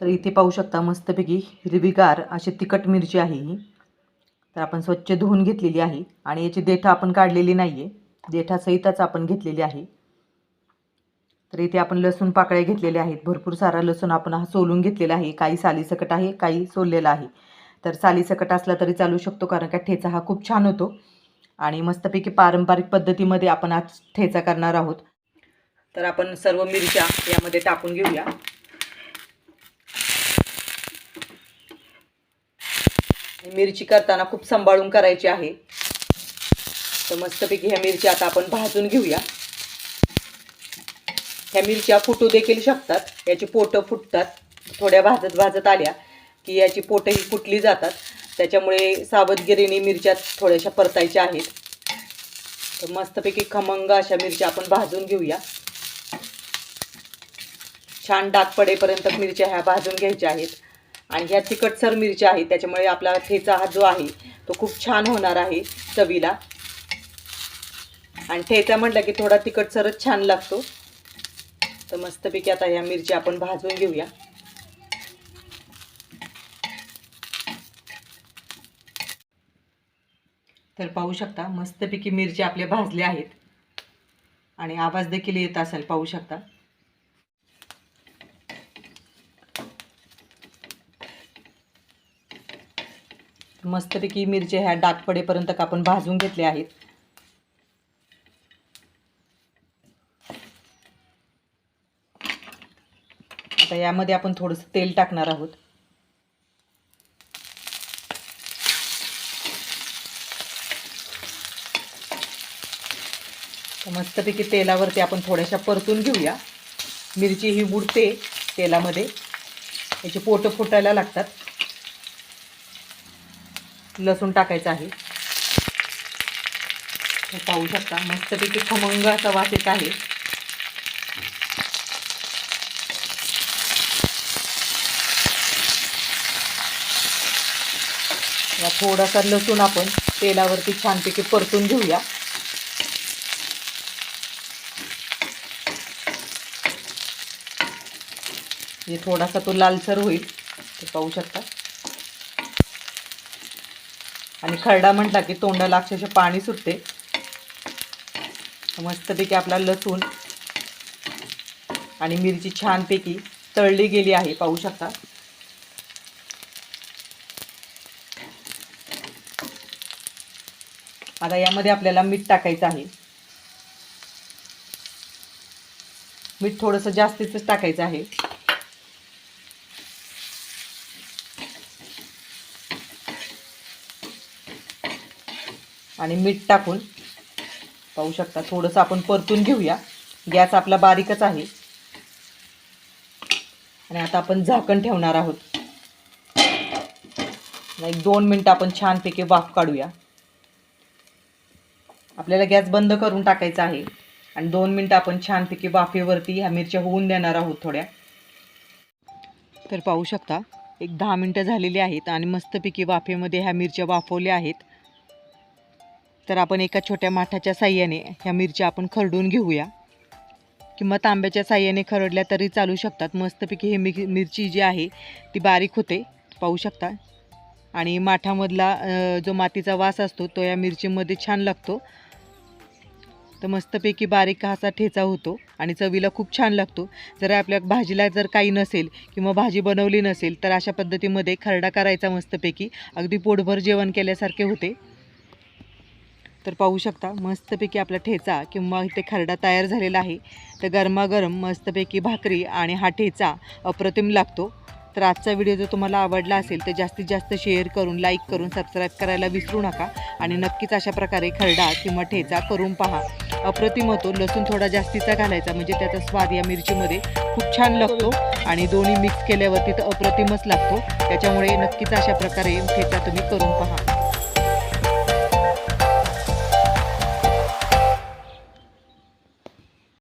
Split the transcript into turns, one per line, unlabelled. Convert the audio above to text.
तर इथे पाहू शकता मस्तपैकी हिरवीगार अशी तिखट मिरची आहे ही. तर आपण स्वच्छ धुवून घेतलेली आहे आणि याची देठा आपण काढलेली नाही आहे देठासहितच आपण घेतलेली आहे. तर इथे आपण लसूण पाकळ्या घेतलेल्या आहेत. भरपूर सारा लसूण आपण हा सोलून घेतलेला आहे. काही सालीसकट आहे काही सोललेला आहे. तर सालीसकट असला तरी चालू शकतो कारण का ठेचा हा खूप छान होतो. आणि मस्तपैकी पारंपरिक पद्धतीमध्ये आपण आज ठेचा करणार आहोत. तर आपण सर्व मिरच्या यामध्ये टाकून घेऊया. मिरची करताना खूप सांभाळून करायची आहे. तर मस्तपैकी ह्या मिरच्या आता आपण भाजून घेऊया. ह्या मिरच्या फुटू देखील शकतात. याची पोटं फुटतात. थोड्या भाजत भाजत आल्या की याची पोटंही फुटली जातात. त्याच्यामुळे सावधगिरीने मिरच्या थोड्याशा परतायच्या आहेत. तर मस्तपैकी खमंग अशा मिरच्या आपण भाजून घेऊया. छान डाग पडेपर्यंत मिरच्या ह्या भाजून घ्यायच्या आहेत. आणि ह्या तिखटसर मिरच्या आहेत त्याच्यामुळे आपला ठेचा हा जो आहे तो खूप छान होणार आहे चवीला. आणि ठेचा म्हटलं की थोडा तिखटसरच छान लागतो. तर मस्तपैकी आता ह्या मिरच्या आपण भाजून घेऊया. तर पाहू शकता मस्तपैकी मिरच्या आपल्या भाजल्या आहेत. आणि आवाज देखील येत असेल पाहू शकता. मस्तपैकी मिरच्या ह्या डाग पडेपर्यंत आपण भाजून घेतल्या आहेत. आता यामध्ये आपण थोडंसं तेल टाकणार आहोत. मस्तपैकी तेलावरती आपण थोड्याशा परतून घेऊया. मिरची ही बुडते तेलामध्ये. याची पोटं फुटायला लागतात. लसूण टाकायचं आहे. पाहू शकता मस्तपैकी खमंग असा वास येत आहे. थोडासा लसूण आपण तेलावरती छानपैकी परतून घेऊया. थोडासा तो लालसर होईल ते पाहू शकता. आणि खरडा म्हटला की तोंडाला अक्षरशः पाणी सुटते. मस्तपैकी आपला लसूण आणि मिरची छानपैकी तळली गेली आहे पाहू शकता. आता यामध्ये आपल्याला मीठ टाकायचं आहे. मीठ थोडंसं जास्तीच टाकायचं आहे. आणि मीठ टाकून पाहू शकता थोडंसं आपण परतून घेऊया. गॅस आपला बारीकच आहे. आणि आता आपण झाकण ठेवणार आहोत. एक दोन मिनटं आपण छानपैकी वाफ काढूया. आपल्याला गॅस बंद करून टाकायचा आहे. आणि दोन मिनटं आपण छानपैकी वाफेवरती ह्या मिरच्या होऊन देणार आहोत थोड्या. तर पाहू शकता एक दहा मिनटं झालेली आहेत आणि मस्तपैकी वाफेमध्ये ह्या मिरच्या वाफवल्या आहेत. तर आपण एका छोट्या माठाच्या साह्याने ह्या मिरच्या आपण खरडून घेऊया. किंवा तांब्याच्या साह्याने खरडल्या तरी चालू शकतात. मस्तपैकी हे मिर मिरची जी आहे ती बारीक होते. पाहू शकता. आणि माठामधला जो मातीचा वास असतो तो या मिरचीमध्ये छान लागतो. तर मस्तपैकी बारीक असा ठेचा होतो आणि चवीला खूप छान लागतो. जर आपल्या भाजीला जर काही नसेल किंवा भाजी बनवली नसेल तर अशा पद्धतीमध्ये खरडा करायचा मस्तपैकी. अगदी पोटभर जेवण केल्यासारखे होते. तर पाहू शकता मस्तपैकी आपला ठेचा किंवा इथे खरडा तयार झालेला आहे. तर गरमागरम मस्तपैकी भाकरी आणि हा ठेचा अप्रतिम लागतो. तर आजचा व्हिडिओ जर तुम्हाला आवडला असेल तर जास्तीत जास्त शेअर करून लाईक करून सबस्क्राईब करायला विसरू नका. आणि नक्कीच अशा प्रकारे खरडा किंवा ठेचा करून पहा. अप्रतिम होतो. लसूण थोडा जास्तीचा घालायचा म्हणजे त्याचा स्वाद या मिरचीमध्ये खूप छान लागतो. आणि दोन्ही मिक्स केल्यावरती तर अप्रतिमच लागतो. त्याच्यामुळे नक्कीच अशा प्रकारे ठेचा तुम्ही करून पहा.